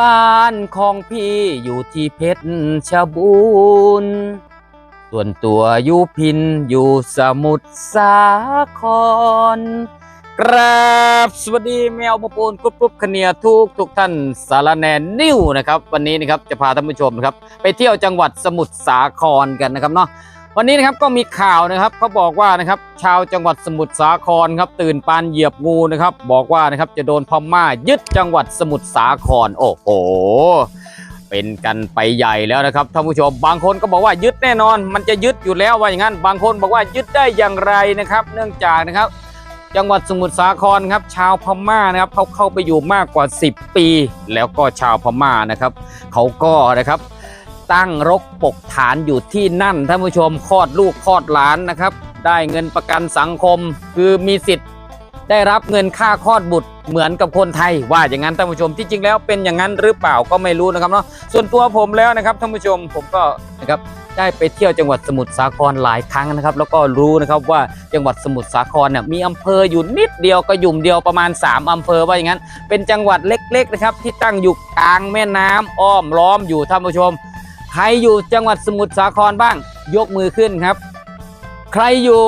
บ้านของพี่อยู่ที่เพชรชบูรณ์ส่วนตัวอยู่พินอยู่สมุทรสาครกราบสวัสดีแมวมาปูนกรุบกรุบขเนียทุกทุกท่านสารแนนนิวนะครับ วันนี้นะครับจะพาท่านผู้ชมนะครับ ไปเที่ยวจังหวัดสมุทรสาครกันนะครับเนาะ วันนี้นะครับก็มีข่าวนะครับเขาบอกว่านะครับชาวจังหวัดสมุทรสาครครับตื่นปานเหยียบงูนะครับบอกว่านะครับจะโดนพม่ายึดจังหวัดสมุทรสาครโอ้โหเป็นกันไปใหญ่แล้วนะครับท่านผู้ชมบางคนก็บอกว่ายึดแน่นอน มันจะยึดอยู่แล้วว่าอย่างนั้น บางคนบอกว่ายึดได้อย่างไรนะครับ เนื่องจากนะครับ จังหวัดสมุทรสาครครับ ชาวพม่านะครับเขาเข้าไปอยู่มากกว่า 10 ปี แล้วก็ชาวพม่านะครับเขาก็นะครับ ตั้งรกปกฐานอยู่ที่นั่นท่านผู้ชมคลอดลูกคลอดหลานนะครับ ได้เงินประกันสังคม คือมีสิทธิ์ ได้รับเงินค่าคลอดบุตรเหมือนกับคนไทย ว่าอย่างนั้นท่านผู้ชมที่จริงแล้วเป็นอย่างนั้นหรือเปล่าก็ไม่รู้นะครับเนาะส่วนตัวผมแล้วนะครับท่านผู้ชมผมก็นะครับได้ไปเที่ยวจังหวัดสมุทรสาครหลายครั้งนะครับ แล้วก็รู้นะครับว่าจังหวัดสมุทรสาครเนี่ยมีอำเภออยู่นิดเดียวก็ยุ่มเดียวประมาณ 3อำเภอว่าอย่างนั้น เป็นจังหวัดเล็กๆนะครับที่ตั้งอยู่กลางแม่น้ำอ้อมล้อมอยู่ท่านผู้ชม ใครอยู่จังหวัดสมุทรสาครบ้างยกมือขึ้นครับ ใครอยู่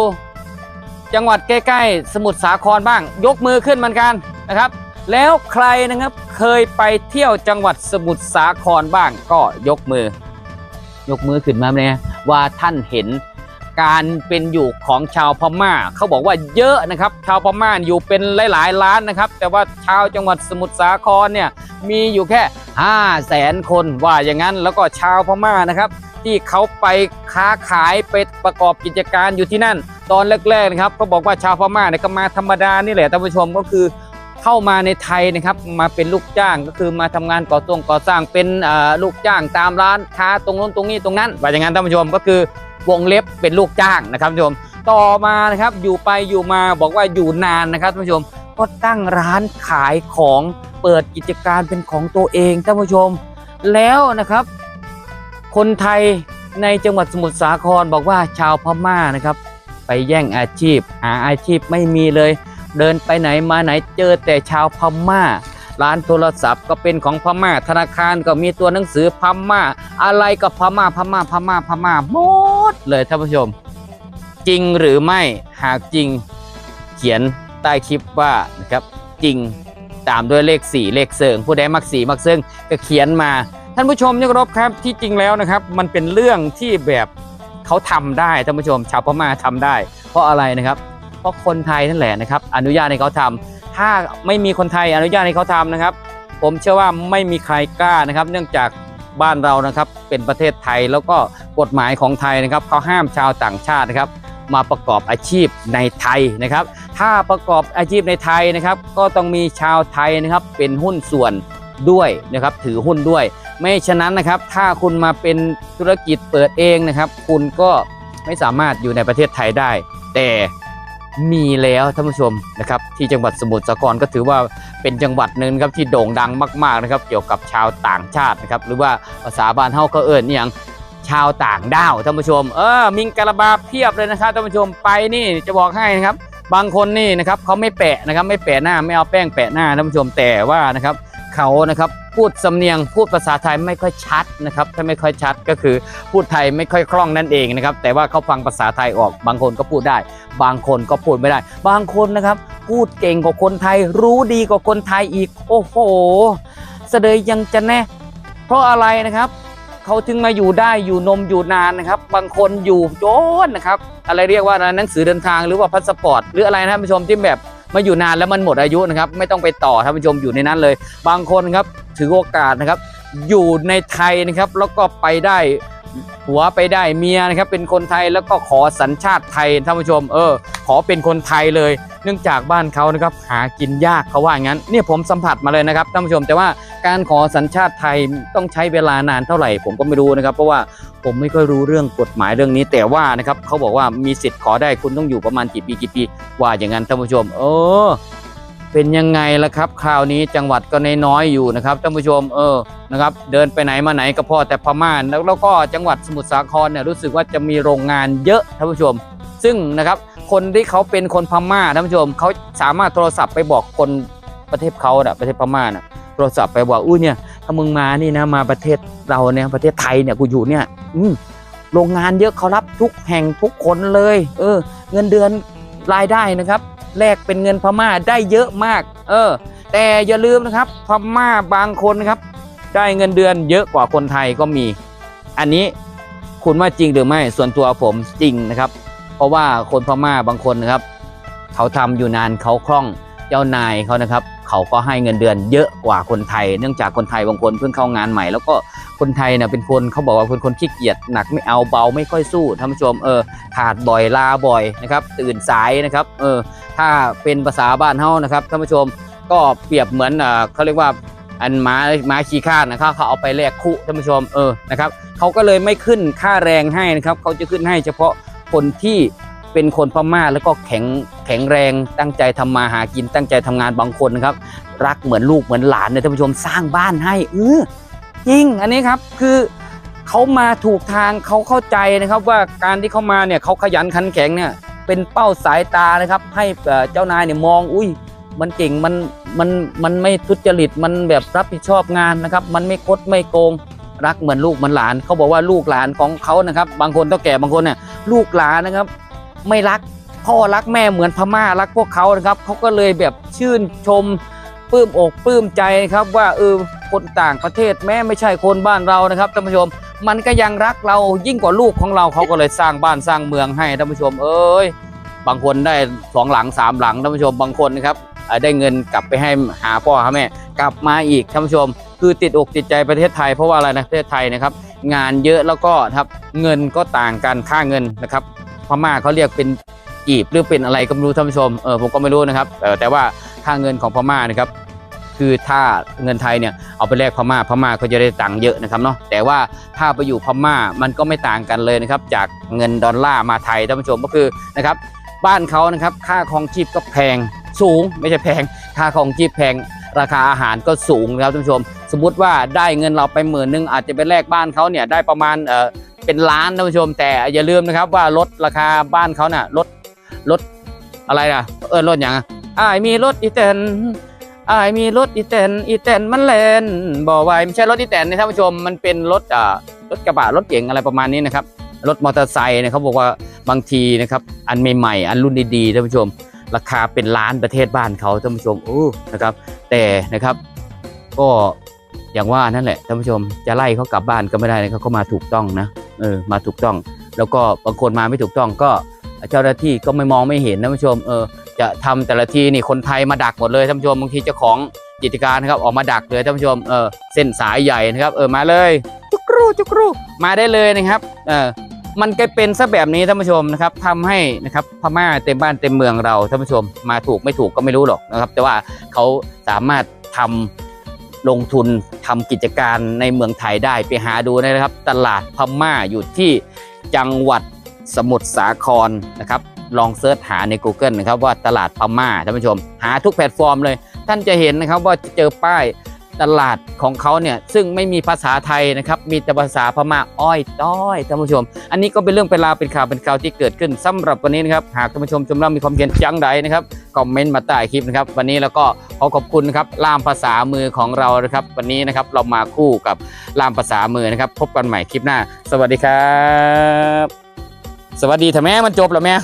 จังหวัดใกล้ๆ สมุทรสาครบ้าง ยกมือขึ้นเหมือนกันนะครับ แล้วใครนะครับเคยไปเที่ยวจังหวัดสมุทรสาครบ้างก็ยกมือ ยกมือขึ้นมาเลยว่าท่านเห็น การเป็นอยู่ของชาวพม่า เขาบอกว่าเยอะนะครับ ชาวพม่าอยู่เป็นหลายๆล้านนะครับ แต่ว่าชาวจังหวัดสมุทรสาครเนี่ยมีอยู่แค่5 0 0แสนคนว่าอย่างนั้นแล้วก็ชาวพม่านะครับ ที่เขาไปค้าขายไปประกอบกิจการอยู่ที่นั่น ตอนแรกๆนะครับเขาบอกว่าชาวพม่าเนี่ยก็มาธรรมดานี่แหละท่านผู้ชมก็คือเข้ามาในไทยนะครับมาเป็นลูกจ้างก็คือมาทำงานก่อสร้างก่อสร้างเป็นลูกจ้างตามร้านค้าตรงนู้นตรงนี้ตรงนั้นว่าอย่างนั้นท่านผู้ชมก็คือ วงเล็บเป็นลูกจ้างนะครับท่านผู้ชม ต่อมานะครับอยู่ไปอยู่มาบอกว่าอยู่นานนะครับท่านผู้ชม ก็ตั้งร้านขายของเปิดกิจการเป็นของตัวเองท่านผู้ชม แล้วนะครับ คนไทยในจังหวัดสมุทรสาครบอกว่าชาวพม่านะครับ ไปแย่งอาชีพ หาอาชีพไม่มีเลย เดินไปไหนมาไหนเจอแต่ชาวพม่าร้านโทรศัพท์ก็เป็นของพม่าธนาคารก็มีตัวหนังสือพม่า อะไรก็พม่าพม่าพม่าพม่าหมด เลยท่านผู้ชม จริงหรือไม่หากจริงเขียนใต้คลิปว่านะครับจริงตามด้วยเลข 4 เลขเสิงผู้ใดมักสีมักเสิงก็เขียนมา ท่านผู้ชมที่เคารพครับที่จริงแล้วนะครับ มันเป็นเรื่องที่แบบเขาทำได้ท่านผู้ชม ชาวพม่าทำได้ เพราะอะไรนะครับ เพราะคนไทยนั่นแหละนะครับ อนุญาตให้เขาทำถ้าไม่มีคนไทยอนุญาตให้เขาทำนะครับ ผมเชื่อว่าไม่มีใครกล้านะครับ เนื่องจาก บ้านเรานะครับ เป็นประเทศไทยแล้วก็กฎหมายของไทยนะครับเขาห้ามชาวต่างชาตินะครับ มาประกอบอาชีพในไทยนะครับ ถ้าประกอบอาชีพในไทยนะครับ ก็ต้องมีชาวไทยนะครับเป็นหุ้นส่วนด้วยนะครับ ถือหุ้นด้วย ไม่ฉะนั้นนะครับ ถ้าคุณมาเป็นธุรกิจเปิดเองนะครับ คุณก็ไม่สามารถอยู่ในประเทศไทยได้ แต่ มีแล้วท่านผู้ชมนะครับที่จังหวัดสมุทรสาครก็ถือว่าเป็นจังหวัดหนึ่งครับที่โด่งดังมากๆนะครับ เกี่ยวกับชาวต่างชาตินะครับหรือว่าภาษาบ้านเฮาก็เอิญเนี่ยงชาวต่างด้าวท่านผู้ชมเออมิงกะลาบาเพียบเลยนะครับท่านผู้ชมไปนี่จะบอกให้นะครับ บางคนนี่นะครับเขาไม่แปะนะครับไม่แปะหน้าไม่เอาแป้งแปะหน้าท่านผู้ชมแต่ว่านะครับเขานะครับ พูดสำเนียง พูดภาษาไทยไม่ค่อยชัดนะครับถ้าไม่ค่อยชัดก็คือพูดไทยไม่ค่อยคล่องนั่นเองนะครับแต่ว่าเขาฟังภาษาไทยออก บางคนก็พูดได้ บางคนก็พูดไม่ได้ บางคนนะครับ พูดเก่งกว่าคนไทย รู้ดีกว่าคนไทยอีก โอ้โหเสดยยังจะแน่ เพราะอะไรนะครับเขาถึงมาอยู่ได้อยู่นมอยู่นานนะครับ บางคนอยู่โจนนะครับ อะไรเรียกว่าอะหนังสือเดินทางหรือว่าพาสปอร์ต หรืออะไรนะท่านผู้ชมที่แบบ มาอยู่นานแล้วมันหมดอายุนะครับ ไม่ต้องไปต่อท่านผู้ชมอยู่ในนั้นเลย บางคนครับถือโอกาสนะครับ อยู่ในไทยนะครับแล้วก็ไปได้ หัวไปได้เมียนะครับเป็นคนไทยแล้วก็ขอสัญชาติไทยท่านผู้ชม เออ ขอเป็นคนไทยเลย เนื่องจากบ้านเขานะครับหากินยากเขาว่างั้นเนี่ยผมสัมผัสมาเลยนะครับท่านผู้ชมแต่ว่าการขอสัญชาติไทยต้องใช้เวลานานเท่าไหร่ผมก็ไม่รู้นะครับ เพราะว่าผมไม่ค่อยรู้เรื่องกฎหมายเรื่องนี้ แต่ว่านะครับเขาบอกว่ามีสิทธิ์ขอได้คุณต้องอยู่ประมาณกี่ปีกี่ปีว่าอย่างนั้นท่านผู้ชม เออ เป็นยังไงล่ะครับ คราวนี้จังหวัดก็น้อยๆอยู่นะครับท่านผู้ชมเออนะครับ เดินไปไหนมาไหนก็พอแต่พม่าแล้วแล้วก็จังหวัดสมุทรสาครเนี่ยรู้สึกว่าจะมีโรงงานเยอะท่านผู้ชม ซึ่งนะครับคนที่เขาเป็นคนพม่าท่านผู้ชมเขาสามารถโทรศัพท์ไปบอกคนประเทศเขาน่ะประเทศพม่าน่ะโทรศัพท์ไปบอกอุ้ยเนี่ยถ้ามึงมานี่นะมาประเทศเราเนี่ยประเทศไทยเนี่ยกูอยู่เนี่ย อืโรงงานเยอะเขารับทุกแห่งทุกคนเลย เออ เงินเดือนรายได้นะครับ แลกเป็นเงินพม่าได้เยอะมาก เออ แต่อย่าลืมนะครับ พม่าบางคนนะครับ ได้เงินเดือนเยอะกว่าคนไทยก็มี อันนี้คุณว่าจริงหรือไม่ส่วนตัวผมจริงนะครับ เพราะว่าคนพม่าบางคนนะครับ เขาทำอยู่นานเขาคล่องเจ้านายเขานะครับ เขาก็ให้เงินเดือนเยอะกว่าคนไทย เนื่องจากคนไทยบางคนเพิ่งเข้างานใหม่ แล้วก็คนไทยเนี่ยเป็นคนเขาบอกว่าเป็นคนขี้เกียจหนักไม่เอาเบาไม่ค่อยสู้ท่านผู้ชมเออขาดบ่อยลาบ่อยนะครับตื่นสายนะครับเออถ้าเป็นภาษาบ้านเฮานะครับท่านผู้ชมก็เปรียบเหมือนอ่าเขาเรียกว่าอันม้าม้าขี้ข้านนะครับเขาเอาไปแลกคุท่านผู้ชมเออนะครับเขาก็เลยไม่ขึ้นค่าแรงให้นะครับเขาจะขึ้นให้เฉพาะคนที่เป็นคนพม่าแล้วก็แข็ง แข็งแรงตั้งใจทำมาหากินตั้งใจทำงานบางคนครับ รักเหมือนลูกเหมือนหลานเนี่ยท่านผู้ชมสร้างบ้านให้เออจริงอันนี้ครับคือเขามาถูกทางเขาเข้าใจนะครับว่าการที่เขามาเนี่ยเขาขยันขันแข็งเนี่ยเป็นเป้าสายตานะครับ ให้เอ่อเจ้านายเนี่ยมองอุ้ยมันเก่งมันมันมันไม่ทุจริตมันแบบรับผิดชอบงานนะครับ มันไม่คดไม่โกง รักเหมือนลูกเหมือนหลาน เขาบอกว่าลูกหลานของเขานะครับ บางคนเท่าแก่บางคนเนี่ยลูกหลานนะครับ ไม่รัก พ่อรักแม่เหมือนพม่ารักพวกเขานะครับเขาก็เลยแบบชื่นชมปลื้มอกปลื้มใจครับว่าเออคนต่างประเทศแม้ไม่ใช่คนบ้านเรานะครับท่านผู้ชม มันก็ยังรักเรายิ่งกว่าลูกของเราเขาก็เลยสร้างบ้านสร้างเมืองให้ท่านผู้ชม เอ้ยบางคนได้สองหลังสามหลังท่านผู้ชมบางคนนะครับได้เงินกลับไปให้หาพ่อหาแม่ กลับมาอีกท่านผู้ชม คือติดอกติดใจประเทศไทยเพราะว่าอะไรนะประเทศไทยนะครับ งานเยอะแล้วก็ครับเงินก็ต่างกันค่าเงินนะครับพม่าเขาเรียกเป็น กีบหรือเป็นอะไรก็ไม่รู้ท่านผู้ชมเออผมก็ไม่รู้นะครับเออแต่ว่าค่าเงินของพม่านะครับคือถ้าเงินไทยเนี่ยเอาไปแลกพม่าพม่าเขาจะได้ตังค์เยอะนะครับเนาะแต่ว่าถ้าไปอยู่พม่ามันก็ไม่ต่างกันเลยนะครับจากเงินดอลลาร์มาไทยท่านผู้ชมก็คือนะครับบ้านเขานะครับค่าครองชีพก็แพงสูงไม่ใช่แพง ค่าครองชีพแพงราคาอาหารก็สูงนะครับท่านผู้ชม สมมุติว่าได้เงินเราไปหมื่นหนึงอาจจะไปแลกบ้านเขาเนี่ยได้ประมาณเออเป็นล้านท่านผู้ชม แต่อย่าลืมนะครับว่าลดราคาบ้านเขาน่ะลด ลดอะไรนะเออลดอย่างอะอ้ายมีรถอีแตนอ้ายมีรถอีแตนอีแตนมันแลนบ่ไหวไม่ใช่รถอีแตนนะท่านผู้ชมมันเป็นรถอ่ารถกระบะรถเก๋งอะไรประมาณนี้นะครับ รถมอเตอร์ไซค์นี่ยเขาบอกว่าบางทีนะครับ อันใหม่ๆอันรุ่นดีๆท่านผู้ชม ราคาเป็นล้านประเทศบ้านเขาท่านผู้ชมโอ้นะครับ แต่นะครับ ก็อย่างว่านั่นแหละท่านผู้ชมจะไล่เขากลับบ้านก็ไม่ได้นะเขามาถูกต้องนะเออมาถูกต้อง แล้วก็บางคนมาไม่ถูกต้องก็ เจ้าหน้าที่ก็ไม่มองไม่เห็นท่านผู้ชมเออจะทำแต่ละทีนี่คนไทยมาดักหมดเลยท่านผู้ชมบางทีเจ้าของกิจการนะครับออกมาดักเลยท่านผู้ชมเออเส้นสายใหญ่นะครับเออมาเลย จุกรูจุกรูมาได้เลยนะครับเออมันกลายเป็นซะแบบนี้ท่านผู้ชมนะครับทำให้นะครับพม่าเต็มบ้านเต็มเมืองเราท่านผู้ชมมาถูกไม่ถูกก็ไม่รู้หรอกนะครับ แต่ว่าเขาสามารถทำลงทุนทำกิจการในเมืองไทยได้ไปหาดูนะครับ ตลาดพม่าอยู่ที่จังหวัด สมุทรสาครนะครับลองเซิร์ชหาใน Google นะครับว่าตลาดพม่าท่านผู้ชม หาทุกแพลตฟอร์มเลย ท่านจะเห็นนะครับว่าเจอป้ายตลาดของเขาเนี่ยซึ่งไม่มีภาษาไทยนะครับมีแต่ภาษาพม่าอ้อยต้อยท่านผู้ชม อันนี้ก็เป็นเรื่องเป็นราวเป็นข่าวเป็นข่าวที่เกิดขึ้นสำหรับวันนี้นะครับหากท่านผู้ชมชมแล้วมีความเห็นจังใดนะครับคอมเมนต์มาใต้คลิปนะครับวันนี้แล้วก็ขอขอบคุณนะครับล่ามภาษามือของเรานะครับวันนี้นะครับเรามาคู่กับล่ามภาษามือนะครับพบกันใหม่คลิปหน้า สวัสดีครับ สวัสดีถ้าแม่มันจบแล้วแม่